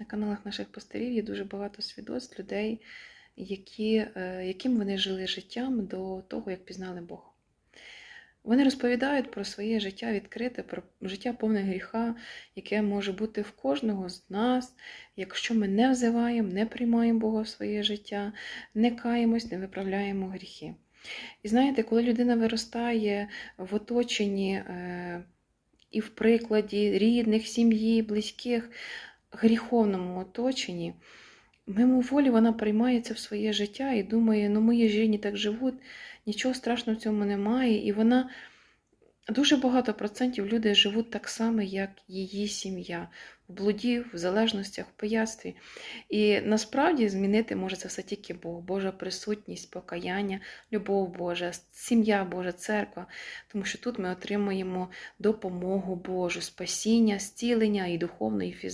на каналах наших пастирів є дуже багато свідоцтв людей, які, е, яким вони жили життям до того, як пізнали Бога. Вони розповідають про своє життя відкрите, про життя повне гріха, яке може бути в кожного з нас, якщо ми не взиваємо, не приймаємо Бога в своє життя, не каємось, не виправляємо гріхи. І знаєте, коли людина виростає в оточенні е, і в прикладі рідних, сім'ї, близьких, гріховному оточенні, мимоволі вона приймається в своє життя і думає, ну мої ж рідні так живуть, нічого страшного в цьому немає. І вона дуже багато процентів люди живуть так само, як її сім'я, в блуді, в залежностях, в пияцтві. І насправді змінити може це все тільки Бог, Божа присутність, покаяння, любов Божа, сім'я Божа, церква. Тому що тут ми отримуємо допомогу Божу, спасіння, зцілення і духовне, і фізичне.